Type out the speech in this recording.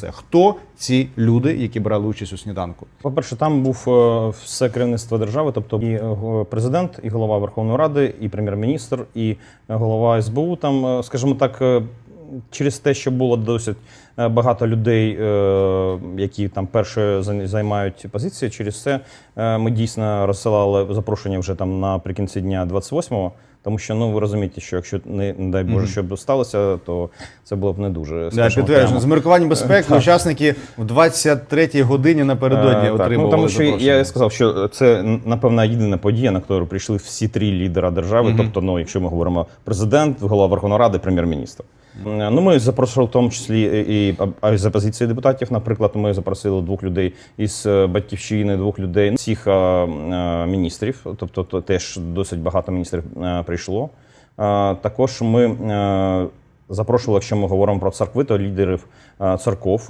Це хто ці люди, які брали участь у сніданку? По-перше, там був е, все керівництво держави, тобто і е, президент, і голова Верховної Ради, і прем'єр-міністр, і е, голова СБУ. Там, скажімо так, через те, що було досить е, багато людей, е, які там перше зай- займають позиції, через це е, ми дійсно розсилали запрошення вже там наприкінці дня 28-го. Тому що ну ви розумієте, що якщо не, не дай Боже, що б сталося, то це було б не дуже Да, підтверджено. З міркуванням безпеки учасники в 23-й годині напередодні Е, так, отримували ну, тому що запрошення. я сказав, що це напевно єдина подія, на яку прийшли всі три лідера держави. Тобто, ну, якщо ми говоримо президент, голова Верховної Ради, прем'єр-міністр. Е, Ну, ми запросили в тому числі і з опозиції депутатів. Наприклад, ми запросили двох людей із е, батьківщини, двох людей всіх е, міністрів. Тобто, теж досить багато міністрів прийшло. Також ми запрошували, якщо ми говоримо про церкви, то лідерів церков.